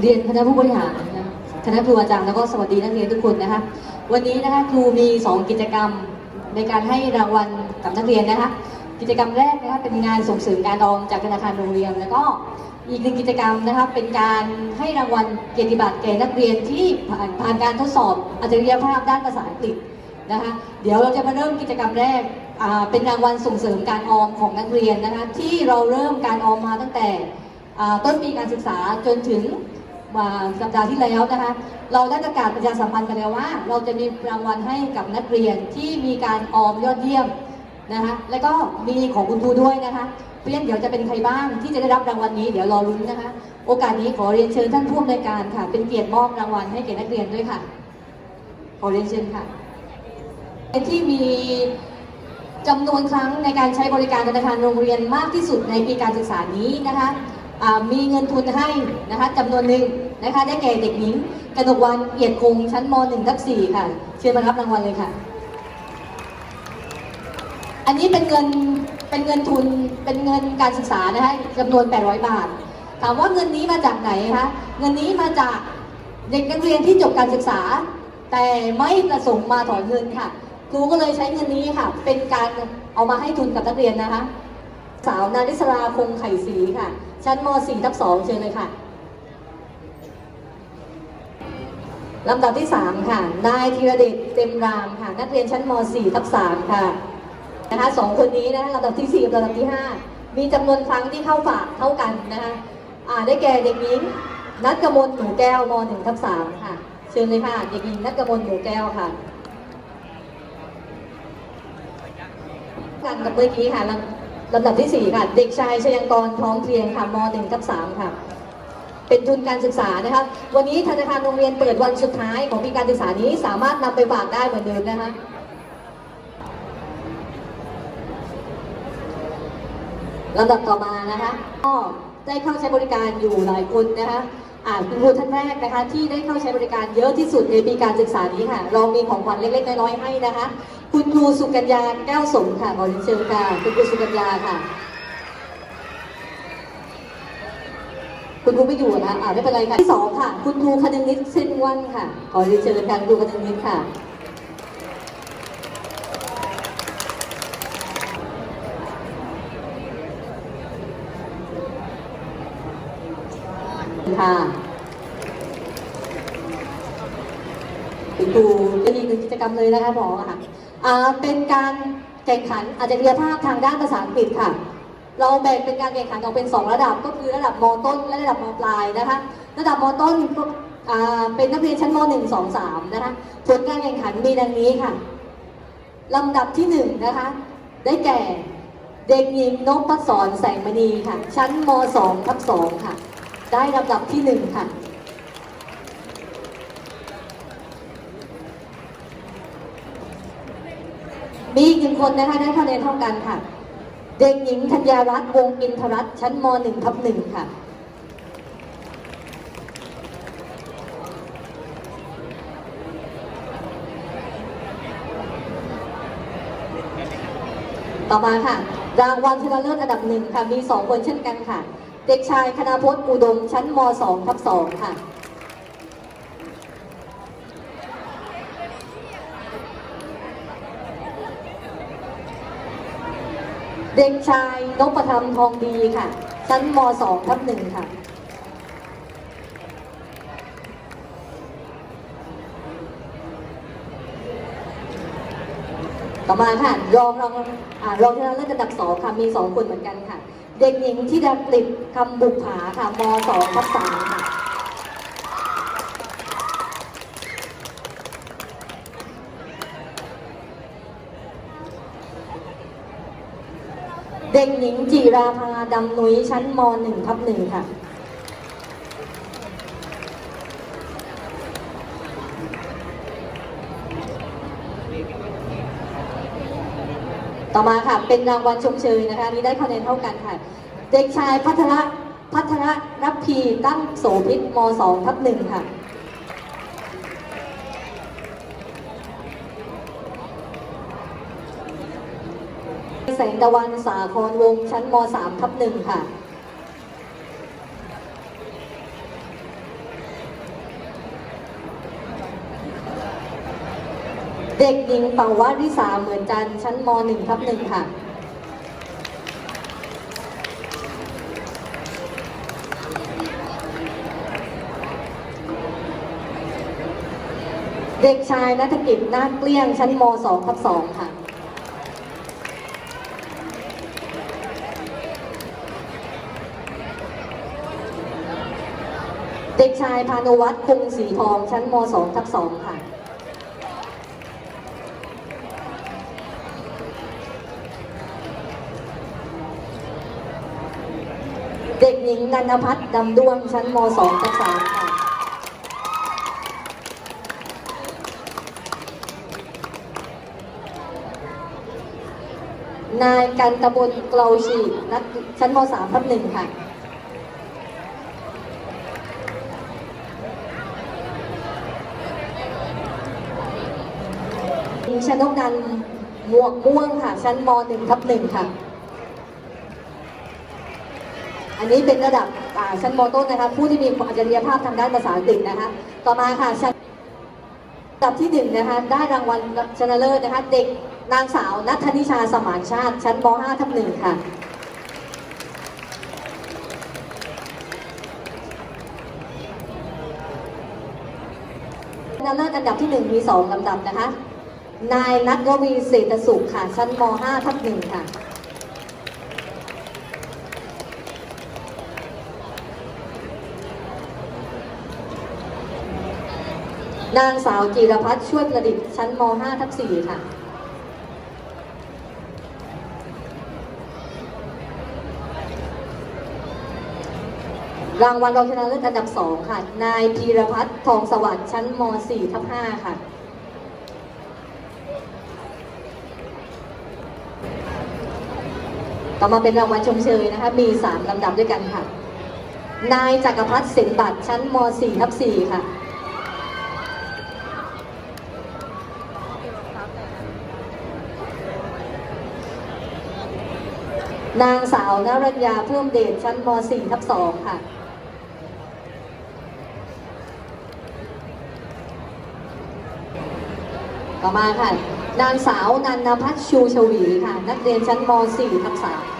เรียนคณะผู้บริหารนะคณะครูอาจารย์แล้วก็สวัสดีนักเรียนทุกคนนะคะวันนี้นะคะครูมี 2 กิจกรรมในการให้รางวัลกับนักเรียนนะคะกิจกรรมแรกนะคะเป็นงานส่งเสริมการออมจากธนาคารโรงเรียน แล้วก็อีกหนึ่งกิจกรรมนะคะเป็นการให้รางวัลเกียรติบัตรแก่นักเรียนที่ผ่านผ่านการทดสอบอัจฉริยภาพด้านภาษาอังกฤษนะคะเดี๋ยวเราจะมาเริ่มกิจกรรมแรกเป็นรางวัลส่งเสริมการออมของนักเรียนนะคะที่เราเริ่มการออมมาตั้งแต่ ต้นปีการศึกษาจนถึงสัปดาห์ที่แล้วนะคะ เราได้ประกาศประชาสัมพันธ์กันแล้วว่า เราจะมีรางวัลให้กับนักเรียนที่มีการออมยอดเยี่ยมนะคะแล้วก็มีของคุณครูด้วยนะคะเพราะฉะนั้นเดี๋ยวจะเป็นใครบ้างที่จะได้รับรางวัลนี้เดี๋ยวรอรุ้นนะคะ โอกาสนี้ขอเรียนเชิญท่านผู้อำนวยการค่ะ เป็นเกียรติมอบรางวัลให้แก่นักเรียนด้วยค่ะ ขอเรียนเชิญค่ะที่มีจำนวนครั้งในการใช้บริการธนาคารโรงเรียนมากที่สุดในปีการศึกษานี้นะคะ มีเงินทุนให้นะคะจำนวนหนึ่งนะคะ ได้แก่เด็กหญิงกนกวันเอียดคงชั้นม .1 ทับ4ค่ะ เชิญมารับรางวัลเลยค่ะ อันนี้เป็นเงินเป็นเงินทุนเป็นเงินการศึกษานะคะจำนวน 800 บาท ถามว่าเงินนี้มาจากไหนคะเงินนี้มาจากเด็กนักเรียนที่จบการศึกษา แต่ไม่ประสงค์มาถอนเงินค่ะครูก็เลยใช้เงินนี้ค่ะ เป็นการเอามาให้ทุนกับนักเรียนนะคะ สาวนาริศราคงไข่ศรีค่ะ ชั้นม .4 ทับ2เชิญเลยค่ะลำดับที่ 3 ค่ะ นายธีรเดชเต็มรามค่ะ นักเรียนชั้นม .4 ทับ3ค่ะนะคะสองคนนี้นะคะลำดับที่4กับลำดับที่ 5 มีจำนวนครั้งที่เข้าฝากเท่ากันนะคะอ่าได้แก่เด็กหญิงนัทกมลหนูแก้วม .1 ทับ3ค่ะ เชิญเลยค่ะ เด็กหญิงนัทกมลหนูแก้วค่ะกันกับเมื่อกี้ค่ะลำ ลำดับที่ 4 ค่ะ เด็กชายชยังกรพร้อมเพรียงค่ะม .1 ทับ3ค่ะ เป็นทุนการศึกษานะคะ วันนี้ธนาคารโรงเรียนเปิดวันสุดท้ายของปีการศึกษานี้สามารถนำไปฝากได้เหมือนเดิมนะคะ ลำดับต่อมานะคะก็ได้เข้าใช้บริการอยู่หลายคนนะคะอ่าคุณครูท่านแรกนะคะ ที่ได้เข้าใช้บริการเยอะที่สุดในปีการศึกษานี้ค่ะ เรามีของขวัญเล็กๆน้อยๆให้นะคะ คุณครูสุกัญญาแก้วสมค่ะขอเชิญค่ะ คุณครูสุกัญญาค่ะ คุณครูไม่อยู่นะอ่าไม่เป็นไรค่ะที่สองค่ะ คุณครูคนึงนิดเส้นวันค่ะ ขอเรียนเชิญค่ะคุณครูคนึงนิดค่ะค่ะคุณครูจะมีกิจกรรมเลยนะคะหมอค่ะ เป็นการแข่งขันอาจารยภาพทางด้านภาษาอังกฤษค่ะ เราแบ่งเป็นการแข่งขันออกเป็น 2 ระดับก็คือระดับมต้นและระดับมปลายนะคะ ระดับมต้นก็เป็นนักเรียนชั้นม .1 2 3นะคะผลการแข่งขันมีดังนี้ค่ะลำดับที่หนึ่งนะคะได้แก่เด็กหญิงนพศรแสงมณีค่ะ ชั้นม .2 ทับ2ค่ะ ได้ลำดับที่หนึ่งค่ะ มีอีกหนึ่งคนนะคะได้คะแนนเท่ากันค่ะ เด็กหญิงธัญญารัตน์วงอินทรัตน์ชั้นม .1 ทับ1ค่ะต่อมาค่ะ รางวัลชนะเลิศอันดับหนึ่งค่ะ มี 2 คนเช่นกันค่ะ เด็กชายคณพจน์อุดมชั้นม 2 ทับ2ค่ะ เด็กชายนพธรรมทองดีค่ะ ชั้นม 2 ทับ1ค่ะ ต่อมาค่ะ รองรองอ่ารองชนะเลิศอันดับสองค่ะ มีสองคนเหมือนกันค่ะ เด็กหญิงที่ดากลิบคำบุกผาค่ะมสองทับสามค่ะ เด็กหญิงจิราภาดำนุ้ยชั้นมหนึ่งทับหนึ่งค่ะต่อมาค่ะ เป็นรางวัลชมเชยนะคะนี้ได้คะแนนเท่ากันค่ะ เด็กชายพัทระพัทระรับพีตั้งโสพิษม 2 ทับหนึ่งค่ะ แสงตะวันสาคอนวงชั้นม .3 ทับหนึ่งค่ะเด็กหญิงเป่าวาริสาเหมือนจันชั้นม .1 ทับหนึ่งค่ะ เด็กชายนัทกิจนาคเกลี้ยงชั้นม .2 ทับ2ค่ะ ด็กชายพานุวัฒน์คงสีทองชั้นม 2 ทับ2ค่ะเด็กหญิงนันพัฒน์ดำดวงชั้นม 2 ทับ3ค่ะ นายกันตะบนเกลาชีนักชั้นม 3 ทับ1ค่ะ หญิงชนกนันหมวกม่วงค่ะ ชั้นม .1 ทับ1ค่ะ อันนี้เป็นระดับชั้นมต้นนะคะ ผู้ที่มีอัจฉริยภาพทางด้านภาษาอังกฤษนะคะ ต่อมาค่ะชั้นระดับที่หนึ่งนะคะได้รางวัลชนะเลิศนะคะ เด็กนางสาวนัทนิชาสมานชาติ ชั้นม .5 ทับ1ค่ะชนะเลิศอันดับที่หนึ่งมีสองลำดับนะคะ นายนัทววีเศรษฐสุขค่ะชั้นม .5 ทับหนึ่งค่ะ นางสาวจีรพัฒน์ช่วยประดิษฐ์ชั้นม .5 ทับ4ค่ะ รางวัลรองชนะเลิศอันดับ 2 ค่ะ นายพีรพัฒน์ทองสวัสดิ์ชั้นม .4 ทับ5ค่ะ ต่อมาเป็นรางวัลชมเชยนะคะ มี 3 ลำดับด้วยกันค่ะ นายจักรพัฒน์เสินบัตรชั้นม .4 ทับ4ค่ะ นางสาวนรัญญาเพิ่มเดชชั้นม .4 ทับ2ค่ะต่อมาค่ะ นางสาวนันนพัฒน์ชูชวีค่ะ นักเรียนชั้นม .4 ทับ3